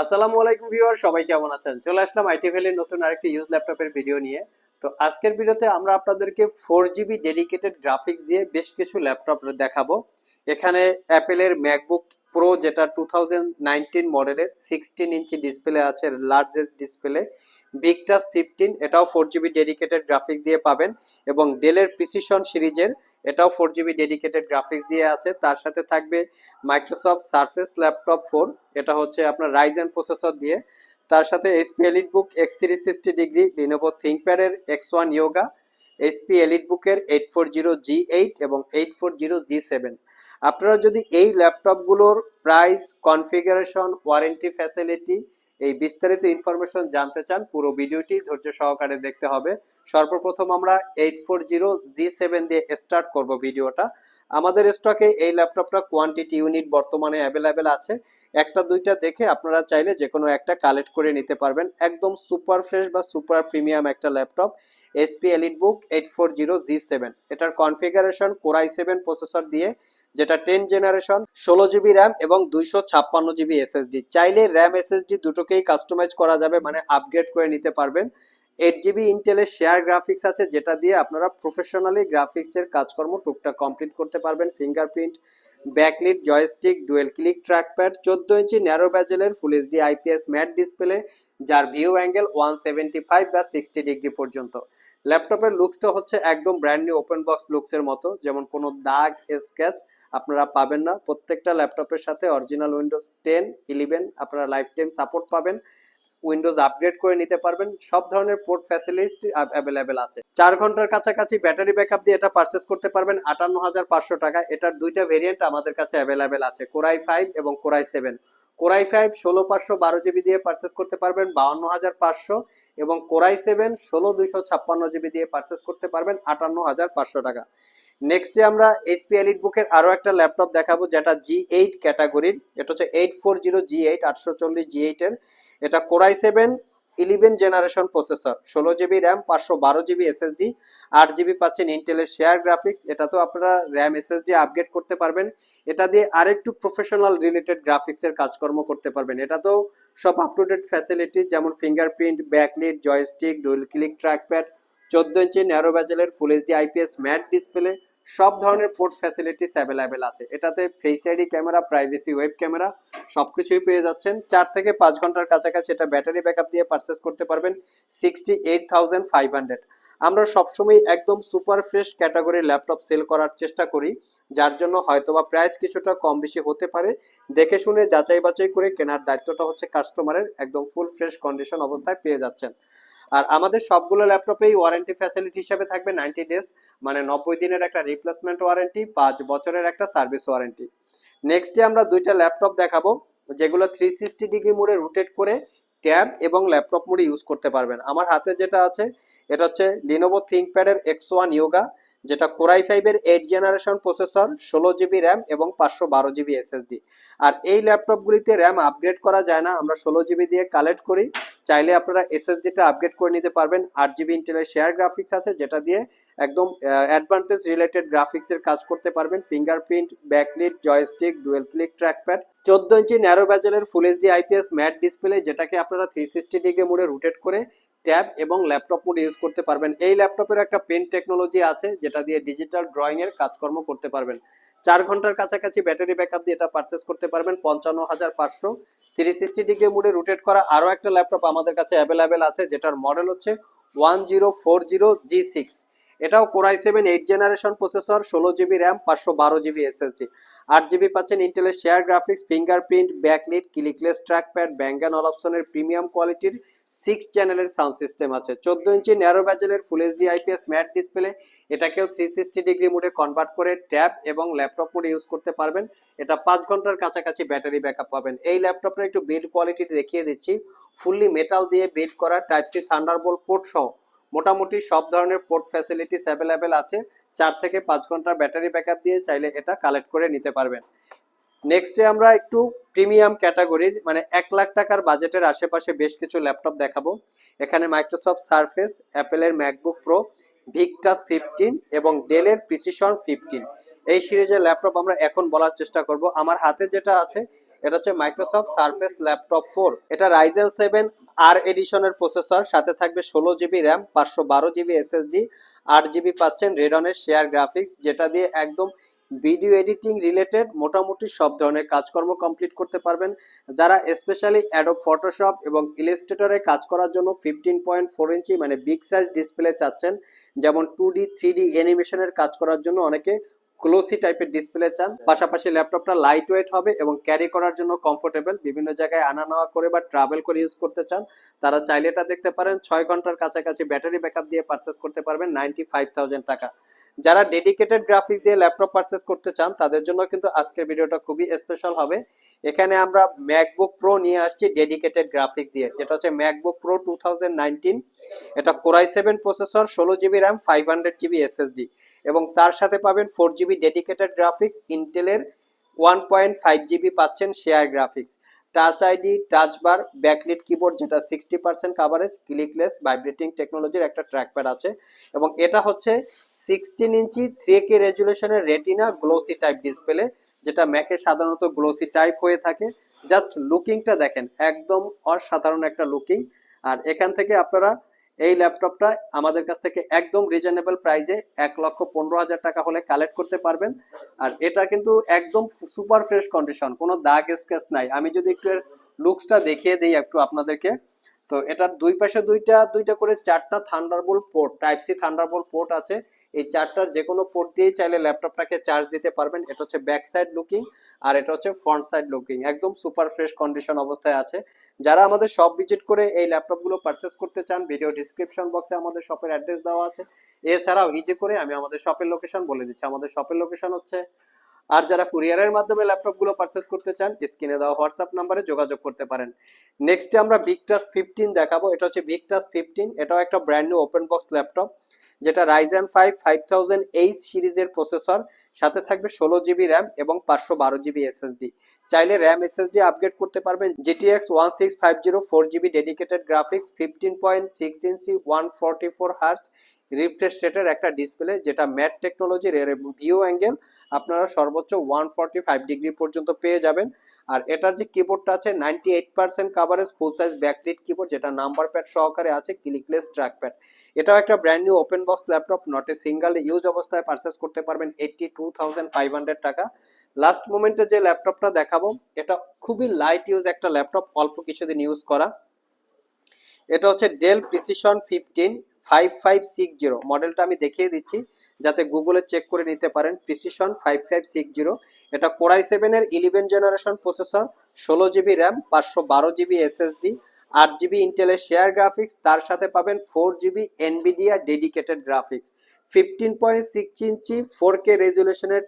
আসসালামু আলাইকুম ভিউয়ার সবাই কেমন আছেন? চলে আসলাম আইটি ভ্যালির নতুন আরেকটি ইউজ ল্যাপটপের ভিডিও নিয়ে। তো আজকের ভিডিওতে আমরা আপনাদেরকে ফোর জিবি ডেডিকেটেড গ্রাফিক্স দিয়ে বেশ কিছু ল্যাপটপ দেখাবো। এখানে অ্যাপেলের ম্যাকবুক প্রো যেটা টু থাউজেন্ড নাইনটিন মডেলের সিক্সটিন ইঞ্চি ডিসপ্লে আছে লার্জেস্ট ডিসপ্লে বিগটাস ফিফটিন এটাও ফোর জিবি ডেডিকেটেড গ্রাফিক্স দিয়ে পাবেন। এবং ডেলের প্রিসিশন সিরিজের এটাও ফোর জিবি ডেডিকেটেড গ্রাফিক্স দিয়ে আছে। তার সাথে থাকবে মাইক্রোসফট সার্ফেস ল্যাপটপ ফোর এটা হচ্ছে আপনার রাইজেন প্রসেসর দিয়ে। তার সাথে HP EliteBook X three sixty degree Lenovo থিঙ্কপ্যাডের X one Yoga HP Elite বুকের eight four zero G eight এবং eight four zero G seven আপনারা যদি এই ল্যাপটপগুলোর প্রাইস কনফিগারেশন ওয়ারেন্টি ফ্যাসিলিটি এই বিস্তারিত ইনফরমেশন জানতে চান, পুরো ভিডিওটি ধৈর্য সহকারে দেখতে হবে। সর্বপ্রথম আমরা eight four zero G seven দিয়ে স্টার্ট করব ভিডিওটা। আমাদের স্টকে এই ল্যাপটপটা কোয়ান্টিটি ইউনিট বর্তমানে অ্যাভেলেবেল আছে। একটা, দুইটা দেখে আপনারা চাইলে যে কোনো একটা কালেক্ট করে নিতে পারবেন। একদম সুপার ফ্রেশ বা সুপার প্রিমিয়াম একটা laptop HP EliteBook eight four zero G seven এটার configuration Core i seven processor দিয়ে যেটা টেন জেনারেশন ষোলো জিবি র্যাম এবং দুইশো ছাপ্পান্ন জিবি এসএসডি চাইলে র্যাম এসএসডি দুটোকেই কাস্টমাইজ করা যাবে মানে আপগ্রেড করে নিতে পারবেন। এইট জিবি ইন্টেলের শেয়ার গ্রাফিক্স আছে, যেটা দিয়ে আপনারা প্রফেশনালি গ্রাফিক্সের কাজকর্ম টুকটাক কমপ্লিট করতে পারবেন। Fingerprint backlit joystick dual click trackpad চোদ্দ inch narrow ব্যাজেলের full HD IPS matte display যার view angle one seventy five বা সিক্সটি ডিগ্রি পর্যন্ত। ল্যাপটপের লুকসটা হচ্ছে একদম ব্র্যান্ড নিউ ওপেন বক্স লুকসের মতো, যেমন কোনো দাগ স্ক্যাচ আপনারা পাবেন না। প্রত্যেকটা ল্যাপটপের সাথে অরিজিনাল উইন্ডোজ টেন ইলেভেন আপনারা লাইফ টাইম সাপোর্ট পাবেন। উইন্ডোজ আপগ্রেড করে নিতে পারবেন। সব ধরনের পোর্ট ফ্যাসিলিটি অ্যাভেলেবেল আছে। চার ঘণ্টার কাছাকাছি ব্যাটারি ব্যাকআপ দিয়ে এটা পারচেস করতে পারবেন। আটান্ন হাজার পাঁচশো টাকা। এটার দুইটা ভেরিয়েন্ট আমাদের কাছে অ্যাভেলেবেল আছে। কোরাই ফাইভ এবং Core i seven Core i five ষোলো পাঁচশো বারো জিবি দিয়ে পারচেস করতে পারবেন। বাউন্ন হাজার পাঁচশো এবং কোরাই সেভেন ষোলো দুইশো ছাপ্পান্ন জিবি দিয়ে পারচেস করতে পারবেন। আটান্ন হাজার পাঁচশো টাকা। নেক্সটে আমরা এসপি এলিট বুকের আরও একটা ল্যাপটপ দেখাবো, যেটা জি এইট ক্যাটাগরির এটা হচ্ছে eight four zero G eight আটশো চল্লিশ জি এইটের এটা Core i seven eleven generation processor ষোলো জিবি র্যাম পাঁচশো বারো জিবি এসএসডি আট জিবি পাচ্ছেন ইন্টেলের শেয়ার গ্রাফিক্স এটা তো আপনারা র্যাম এসএসডি আপগ্রেড করতে পারবেন। এটা দিয়ে আরেকটু প্রফেশনাল রিলেটেড গ্রাফিক্সের কাজকর্ম করতে পারবেন। এটা তো সব আপ টু ডেট ফ্যাসিলিটি যেমন fingerprint backlit joystick dual click trackpad চোদ্দ inch narrow ব্যাজেলের full HD IPS matte display সব ধরনের পোর্ট ফ্যাসিলিটিস অ্যাভেলেবেল আছে। এটাতে face ID camera privacy web camera সব কিছুই পেয়ে যাচ্ছেন। চার থেকে পাঁচ ঘণ্টার কাছাকাছি এটা ব্যাটারি ব্যাকআপ দিয়ে পারচেস করতে পারবেন sixty eight thousand five hundred আমরা সবসময় একদম সুপার ফ্রেশ ক্যাটাগরির ল্যাপটপ সেল করার চেষ্টা করি, যার জন্য হয়তোবা প্রাইস কিছুটা কম বেশি হতে পারে। দেখে শুনে যাচাই বাছাই করে কেনার দায়িত্বটা হচ্ছে কাস্টমারের একদম ফুল ফ্রেশ কন্ডিশন অবস্থায় পেয়ে যাচ্ছেন। আর আমাদের সবগুলো ল্যাপটপেই ওয়ারেন্টি ফ্যাসিলিটি হিসেবে থাকবে নাইনটি ডেজ মানে নব্বই দিনের একটা রিপ্লেসমেন্ট ওয়ারেন্টি পাঁচ বছরের একটা সার্ভিস ওয়ারেন্টি নেক্সটে আমরা দুইটা ল্যাপটপ দেখাবো, যেগুলো থ্রি সিক্সটি ডিগ্রি মোডে রোটেট করে ট্যাব এবং ল্যাপটপ মোডে ইউজ করতে পারবেন। আমার হাতে যেটা আছে, এটা হচ্ছে লিনোভো থিঙ্কপ্যাডের এক্স ওয়ান ইয়োগা যেটা কোরাই ফাইভের এইট জেনারেশন প্রসেসর ষোলো জিবি র্যাম এবং পাঁচশো বারো জিবি এসএসডি আর এই ল্যাপটপগুলিতে র্যাম আপগ্রেড করা যায় না, আমরা ষোলো জিবি দিয়ে কালেক্ট করি। চাইলে আপনারা এসএসডিটা আপগ্রেড করে নিতে পারবেন। আট জিবি ইন্টেলের শেয়ার গ্রাফিক্স আছে, যেটা দিয়ে একদম অ্যাডভান্টেজ রিলেটেড গ্রাফিক্সের কাজ করতে পারবেন। Fingerprint backlit joystick dual click trackpad চোদ্দ inch narrow ব্যাজেলের full HD IPS matte display যেটাকে আপনারা থ্রি সিক্সটি ডিগ্রি মোডে রোটেট করে ট্যাব এবং ল্যাপটপ মোড ইউজ করতে পারবেন। এই ল্যাপটপের একটা পেন টেকনোলজি আছে, যেটা দিয়ে ডিজিটাল ড্রয়িং এর কাজকর্ম করতে পারবেন। চার ঘণ্টার কাছাকাছি ব্যাটারি ব্যাকআপ দিয়ে এটা পারচেস করতে পারবেন, পঞ্চান্ন হাজার পাঁচশো। থ্রি সিক্সটি ডিগ্রি মোডে রোটেট করা আরও একটা ল্যাপটপ আমাদের কাছে অ্যাভেলেবেল আছে, যেটার মডেল হচ্ছে one zero four zero G six. এটাও Core i seven eight generation processor ষোলো জিবি র্যাম, পাঁচশো বারো জিবি এসএসডি আট জিবি পাচ্ছেন ইন্টেলের share graphics fingerprint backlit clickless trackpad ব্যাঙ্গান অপশনের প্রিমিয়াম কোয়ালিটির সিক্স চ্যানেলের সাউন্ড সিস্টেম আছে। চোদ্দ inch narrow ব্যাজেলের full HD IPS matte display এটাকেও থ্রি সিক্সটি ডিগ্রি মোডে কনভার্ট করে ট্যাব এবং ল্যাপটপ মোডে ইউজ করতে পারবেন। এটা পাঁচ ঘণ্টার কাছাকাছি ব্যাটারি ব্যাকআপ পাবেন। এই ল্যাপটপের একটু বিল্ড কোয়ালিটি দেখিয়ে দিচ্ছি। ফুললি মেটাল দিয়ে বিল্ড করা টাইপ সি থান্ডারবোল্ট পোর্ট সহ। মোটামুটি সব ধরনের পোর্ট ফ্যাসিলিটিস অ্যাভেলেবেল আছে। চার থেকে পাঁচ ঘণ্টার ব্যাটারি ব্যাকআপ দিয়ে চাইলে এটা কালেক্ট করে নিতে পারবেন। নেক্সটে আমরা একটু প্রিমিয়াম ক্যাটাগরির মানে এক লাখ টাকার বাজেটের আশেপাশে বেশ কিছু ল্যাপটপ দেখাবো। এখানে মাইক্রোসফট সারফেস অ্যাপেলের ম্যাকবুক প্রো ভিকটাস ফিফটিন এবং ডেলের প্রিসিশন ফিফটিন এই সিরিজের ল্যাপটপ আমরা এখন বলার চেষ্টা করব। আমার হাতে যেটা আছে, এটা হচ্ছে মাইক্রোসফট সার্ফেস ল্যাপটপ ফোর এটা রাইজেন সেভেন আর এডিশনের প্রসেসর সাথে থাকবে ষোলো জিবি র্যাম পাঁচশো বারো জিবি এসএসডি আট জিবি পাচ্ছেন রেডনের শেয়ার গ্রাফিক্স যেটা দিয়ে একদম ভিডিও এডিটিং রিলেটেড মোটামুটি সব ধরনের কাজকর্ম কমপ্লিট করতে পারবেন। যারা স্পেশালি অ্যাডোব ফটোশপ এবং ইলিস্ট্রেটরে কাজ করার জন্য ফিফটিন পয়েন্ট ফোর ইঞ্চি মানে বিগ সাইজ ডিসপ্লে চাচ্ছেন, যেমন টু ডি থ্রি ডি অ্যানিমেশনের কাজ করার জন্য অনেকে গ্লোসি টাইপের ডিসপ্লে চান। পাশাপাশি ল্যাপটপটা লাইট ওয়েট হবে এবং ক্যারি করার জন্য কমফোর্টেবল বিভিন্ন জায়গায় আনা নেওয়া করে বা ট্রাভেল করে ইউজ করতে চান, তারা চাইলে এটা দেখতে পারেন, ছয় ঘণ্টার কাছাকাছি ব্যাটারি ব্যাকআপ দিয়ে পারচেস করতে পারবেন নাইনটি ফাইভ থাউজেন্ড টাকা। যারা ডেডিকেটেড গ্রাফিক্স দিয়ে ল্যাপটপ পারচেস করতে চান, তাদের জন্য কিন্তু আজকের ভিডিওটা খুবই স্পেশাল হবে। এখানে আমরা ম্যাকবুক প্রো নিয়ে আসছি ডেডিকেটেড গ্রাফিক্স দিয়ে, যেটা হচ্ছে ম্যাকবুক প্রো টু এটা কোরাই সেভেন প্রসেসর ষোলো GB RAM five hundred GB SSD এবং তার সাথে পাবেন ফোর জিবি ডেডিকেটেড গ্রাফিক্স ইন্টেলের ওয়ান পয়েন্ট ফাইভ জিবি পাচ্ছেন share graphics touch ID touch bar backlit keyboard যেটা sixty percent coverage clickless vibrating টেকনোলজির একটা ট্র্যাকপ্যাড আছে। এবং এটা হচ্ছে সিক্সটিন ইঞ্চি থ্রি কে রেজুলেশনের রেটিনা গ্লোসি টাইপ ডিসপ্লে যেটা ম্যাকে সাধারণত গ্লোসি টাইপ হয়ে থাকে। জাস্ট লুকিংটা দেখেন, একদম অসাধারণ একটা লুকিং আর এখান থেকে আপনারা এই ল্যাপটপটা আমাদের কাছ থেকে একদম রিজনেবল প্রাইজে এক লক্ষ পনেরো হাজার টাকা হলে কালেক্ট করতে পারবেন। আর এটা কিন্তু একদম সুপার ফ্রেশ কন্ডিশন কোনো দাগ স্কেচ নাই। আমি যদি একটু এর লুকসটা দেখিয়ে দিই একটু আপনাদেরকে। তো এটার দুই পাশে দুইটা দুইটা করে চারটা Thunderbolt port type C Thunderbolt port আছে। এই চারটার যে কোনো পোর্ট দিয়েই চাইলে ল্যাপটপটাকে চার্জ দিতে পারবেন। এটা হচ্ছে ব্যাক সাইড লুকিং আর এটা হচ্ছে ফ্রন্ট সাইড লুকিং একদম সুপার ফ্রেশ কন্ডিশন অবস্থায় আছে। যারা আমাদের শপ ভিজিট করে এই ল্যাপটপগুলো পারচেস করতে চান ভিডিও ডিসক্রিপশন বক্সে আমাদের শপের অ্যাড্রেস দেওয়া আছে। এছাড়াও ইজি করে আমি আমাদের শপের লোকেশন বলে দিচ্ছি। আমাদের শপের লোকেশন হচ্ছে আর যারা কুরিয়ারের মাধ্যমে ল্যাপটপগুলো পারচেস করতে চান স্ক্রিনে দেওয়া হোয়াটসঅ্যাপ নাম্বারে যোগাযোগ করতে পারেন। নেক্সটে আমরা বিগটাস ফিফটিন দেখাবো। এটা হচ্ছে বিগটাস ফিফটিন এটাও একটা brand new open box laptop যেটা Ryzen five five thousand H সিরিজের প্রসেসর সাথে থাকবে ষোলো জিবি র্যাম এবং পাঁচশো বারো জিবি এসএসডি চাইলে র্যাম এসএসডি আপগ্রেড করতে পারবেন GTX one six five zero four GB dedicated graphics fifteen point six inch one forty four hertz refresh রেটের একটা ডিসপ্লে যেটা ম্যাট টেকনোলজির এর ভিউ অ্যাঙ্গেল আপনারা সর্বোচ্চ ওয়ান ফর্টি ফাইভ ডিগ্রি পর্যন্ত পেয়ে যাবেন। আর এটার যে কিবোর্ডটা আছে ninety eight percent coverage full size backlit keyboard যেটা নাম্বার প্যাড সহকারে আছে ক্লিকলেস ট্র্যাক প্যাড এটাও একটা brand new open box laptop not a single use অবস্থায় পারচেস করতে পারবেন eighty two thousand five hundred টাকা। লাস্ট মোমেন্টে যে ল্যাপটপটা দেখাবো, এটা খুবই লাইট ইউজ একটা ল্যাপটপ অল্প কিছুদিন ইউজ করা। এটা হচ্ছে Dell Precision fifteen five five six zero মডেলটা আমি দেখিয়ে দিচ্ছি, যাতে গুগলে চেক করে নিতে পারেন precision five five six zero এটা কোরাই সেভেনের ইলেভেন জেনারেশন প্রসেসর ষোলো জিবি র্যাম পাঁচশো বারো জিবি এসএসডি আট জিবি ইন্টেলের শেয়ার গ্রাফিক্স তার সাথে পাবেন four GB Nvidia dedicated graphics fifteen point six inch four K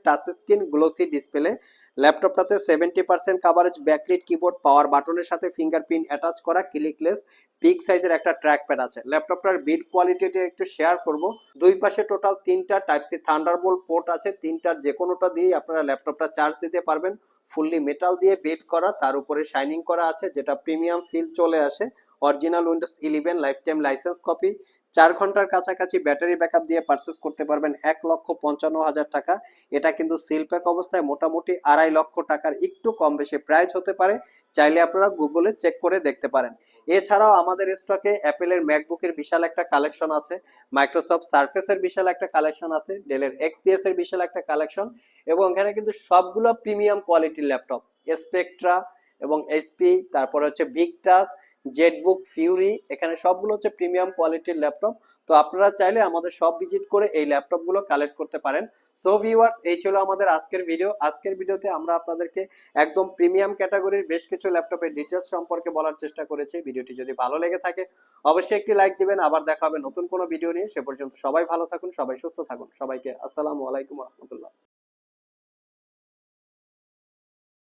touch screen glossy display ল্যাপটপটাতে seventy percent coverage backlit keyboard power বাটনের সাথে ফিঙ্গারপ্রিন্ট অ্যাটাচ করা ক্লিকলেস বিগ সাইজের একটা ট্র্যাক প্যাড আছে। ল্যাপটপটার বিল্ড কোয়ালিটিটা একটু শেয়ার করব। দুই পাশে টোটাল তিনটা টাইপ সি থান্ডারবোল্ট পোর্ট আছে। তিনটার যে কোনোটা দিয়েই আপনারা ল্যাপটপটা চার্জ দিতে পারবেন। ফুললি মেটাল দিয়ে বেড করা, তার উপরে শাইনিং করা আছে, যেটা প্রিমিয়াম ফিল চলে আসে। Original Windows eleven lifetime licence copy চার ঘণ্টার কাছাকাছি ব্যাটারি ব্যাকআপ দিয়ে পারচেস করতে পারবেন এক লক্ষ পঞ্চান্ন হাজার টাকা। এটা কিন্তু সিল প্যাক অবস্থায় মোটামুটি আড়াই লক্ষ টাকার একটু কম বেশি প্রাইস হতে পারে। চাইলে আপনারা গুগলে চেক করে দেখতে পারেন। এছাড়াও আমাদের স্টকে অ্যাপেলের ম্যাকবুকের বিশাল একটা কালেকশন আছে মাইক্রোসফট সার্ফেসের বিশাল একটা কালেকশন আছে ডেলের এক্সপিএস এর বিশাল একটা কালেকশন এবং এখানে কিন্তু সবগুলো প্রিমিয়াম কোয়ালিটির ল্যাপটপ স্পেকট্রা এবং এইচপি তারপরে হচ্ছে ভিকটাস জেটবুক ফিউরি এখানে সবগুলো হচ্ছে প্রিমিয়াম কোয়ালিটির ল্যাপটপ তো আপনারা চাইলে আমাদের সব ভিজিট করে এই ল্যাপটপগুলো কালেক্ট করতে পারেন। সো ভিউয়ার্স এই ছিল আমাদের আজকের ভিডিও আজকের ভিডিওতে আমরা আপনাদেরকে একদম প্রিমিয়াম ক্যাটাগরির বেশ কিছু ল্যাপটপের ডিটেলস সম্পর্কে বলার চেষ্টা করেছি। ভিডিওটি যদি ভালো লেগে থাকে, অবশ্যই একটি লাইক দিবেন। আবার দেখা হবে নতুন কোনো ভিডিও নিয়ে। সে পর্যন্ত সবাই ভালো থাকুন, সবাই সুস্থ থাকুন। সবাইকে আসসালামু আলাইকুম রহমতুল্লাহ।